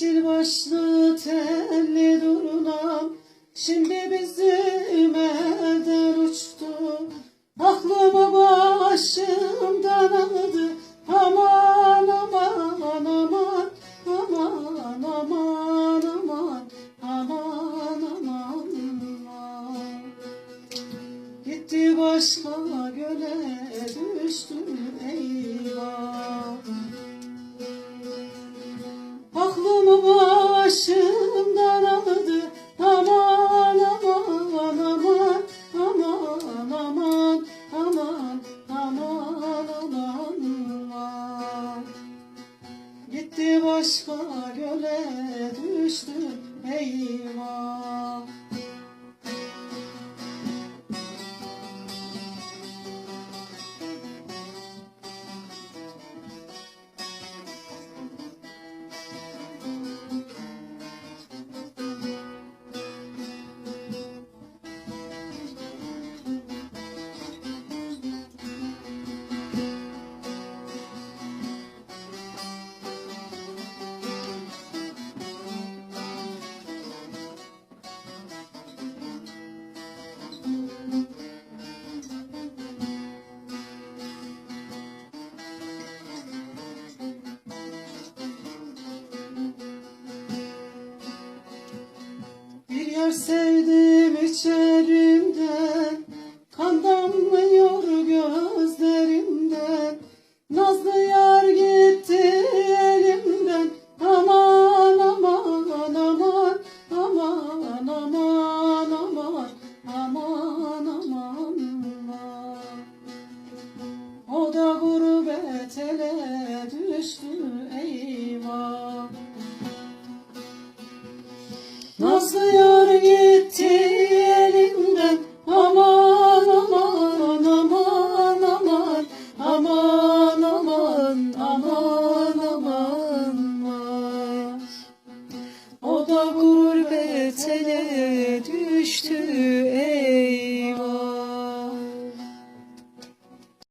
kaşlı telli durnam Şimdi bizim elden uçtu. Aklımı başımdan aldı Aman aman aman Aman aman aman Aman aman aman. Gitti başka göle düştü eyvah düştük eyvah Yer sevdim içerimden Kan damlıyor gözlerimden. Nazlı yar gitti elimden Aman aman aman Aman aman aman Aman aman aman. O da gurbet ele düştü eyvah. Nazlı yar Allahu